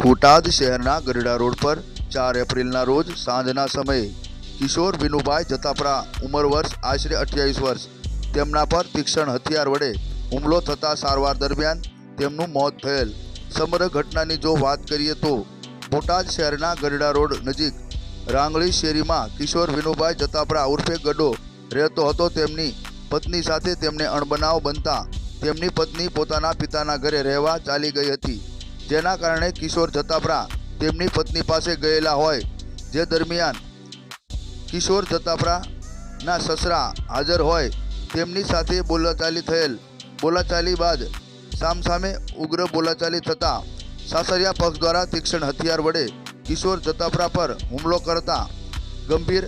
બોટાદ શહેરના ગરડા રોડ પર ચાર એપ્રિલના રોજ સાંજના સમયે કિશોર વિનુભાઈ જતાપરા ઉંમર વર્ષ, આશરે અઠ્યાવીસ વર્ષ. તેમના પર તીક્ષ્ણ હથિયાર વડે હુમલો થતાં સારવાર દરમિયાન તેમનું મોત થયેલ. સમગ્ર ઘટનાની જો વાત કરીએ તો બોટાદ શહેરના ગરડા રોડ નજીક રાંગળી શેરીમાં કિશોર વિનુભાઈ જતાપરા ઉર્ફે ગડો રહેતો હતો. તેમની પત્ની સાથે તેમને અણબનાવ બનતા તેમની પત્ની પોતાના પિતાના ઘરે રહેવા ચાલી ગઈ હતી. જેના કારણે કિશોર જતાપરા તેમની પત્ની પાસે ગયેલા હોય. જે દરમિયાન કિશોર જતાપરાના સસરા હાજર હોય, તેમની સાથે બોલાચાલી થયેલ. બોલાચાલી બાદ સામસામે ઉગ્ર બોલાચાલી થતાં સાસરિયા પક્ષ દ્વારા તીક્ષ્ણ હથિયાર વડે કિશોર જતાપરા પર હુમલો કરતા ગંભીર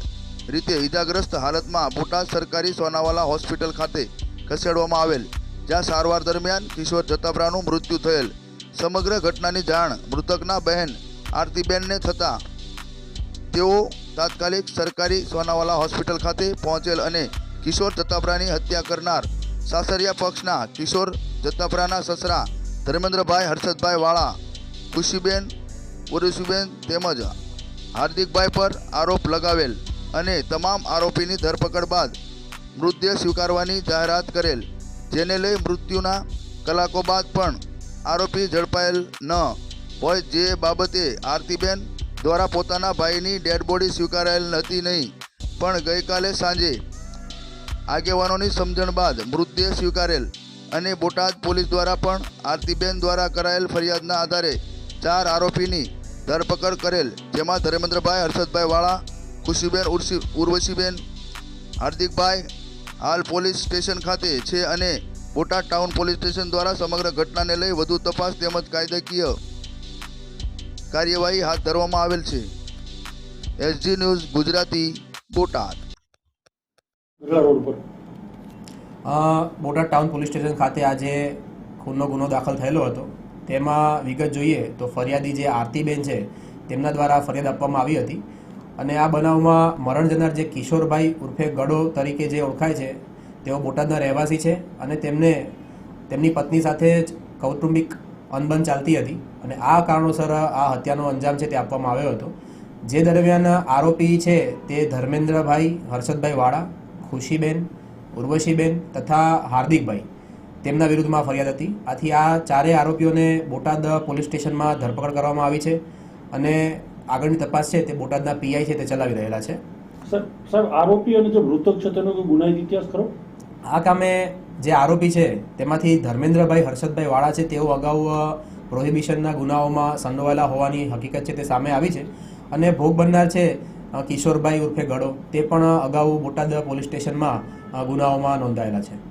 રીતે ઇજાગ્રસ્ત હાલતમાં બોટાદ સરકારી સોનાવાલા હોસ્પિટલ ખાતે ખસેડવામાં આવેલ, જ્યાં સારવાર દરમિયાન કિશોર જતાપરાનું મૃત્યુ થયેલ. સમગ્ર ઘટનાની જાણ મૃતકના બહેન આરતીબેનને થતાં તેઓ તાત્કાલિક સરકારી સોનાવાલા હોસ્પિટલ ખાતે પહોંચેલ અને કિશોર જતાપરાની હત્યા કરનાર સાસરિયા પક્ષના કિશોર જતાપરાના સસરા ધર્મેન્દ્રભાઈ હર્ષદભાઈ વાળા, ખુશીબેન ઉર્વશીબેન તેમજ હાર્દિકભાઈ પર આરોપ લગાવેલ અને તમામ આરોપીની ધરપકડ બાદ મૃતદેહ સ્વીકારવાની જાહેરાત કરેલ, જેને લઈ મૃત્યુના કલાકો બાદ પણ આરોપી ઝડપાયેલ ન. હોય જે બાબતે આરતીબેન દ્વારા પોતાના ભાઈની ડેડ બોડી સ્વીકારાયેલ હતી નહીં, પણ ગઈકાલે સાંજે આગેવાનોની સમજણ બાદ મૃતદેહ સ્વીકારેલ અને બોટાદ પોલીસ દ્વારા પણ આરતીબેન દ્વારા કરાયેલ ફરિયાદના આધારે ચાર આરોપીની ધરપકડ કરેલ, જેમાં ધર્મેન્દ્રભાઈ, હર્ષદભાઈ વાળા, ખુશીબેન ઉર્વશીબેન, હાર્દિકભાઈ, હાલ પોલીસ સ્ટેશન ખાતે છે અને બોટાદ ટાઉન પોલીસ સ્ટેશન દ્વારા સમગ્ર ઘટનાને લઈ વધુ તપાસ તેમજ કાયદાકીય કાર્યવાહી હાથ ધરવામાં આવેલ છે. SG news Gujarati Botad. Botad town police station ખાતે આજે ખૂનનો ગુનો દાખલ થયેલો હતો. તેમાં વિગત જોઈએ તો ફરિયાદી જે આરતીબેન છે તેમના દ્વારા ફરિયાદ આપવામાં આવી હતી. અને આ બનાવમાં મરણ જનાર જે કિશોરભાઈ ઉર્ફે ગડો તરીકે જે ઓળખાય છે તેઓ બોટાદના રહેવાસી છે અને તેમને, તેમની પત્ની સાથે જ કૌટુંબિક અનબન ચાલતી હતી અને આ કારણોસર આ હત્યાનો અંજામ છે તે આપવામાં આવ્યો હતો. જે દરમિયાન આરોપી છે તે ધર્મેન્દ્રભાઈ હર્ષદભાઈ વાળા, ખુશીબેન, ઉર્વશીબેન તથા હાર્દિકભાઈ. તેમના વિરુદ્ધમાં ફરિયાદ હતી. આથી આ ચારેય આરોપીઓને બોટાદ પોલીસ સ્ટેશનમાં ધરપકડ કરવામાં આવી છે અને આગળની તપાસ છે તે બોટાદના પીઆઈ છે તે ચલાવી રહેલા છે. સર સર આરોપી અને જે મૃતક છે તેનો ગુનાહિત ઇતિહાસ ખરો? આ કામે જે આરોપી છે, તેમાંથી ધર્મેન્દ્રભાઈ, હર્ષદભાઈ વાળા છે, તેઓ અગાઉ પ્રોહિબિશનના ગુનાઓમાં સંડોવાયેલા હોવાની હકીકત છે તે સામે આવી છે. અને ભોગ બનનાર છે કિશોરભાઈ ઉર્ફે ગડો. તે પણ અગાઉ બોટાદ પોલીસ સ્ટેશનમાં ગુનાઓમાં નોંધાયેલા છે.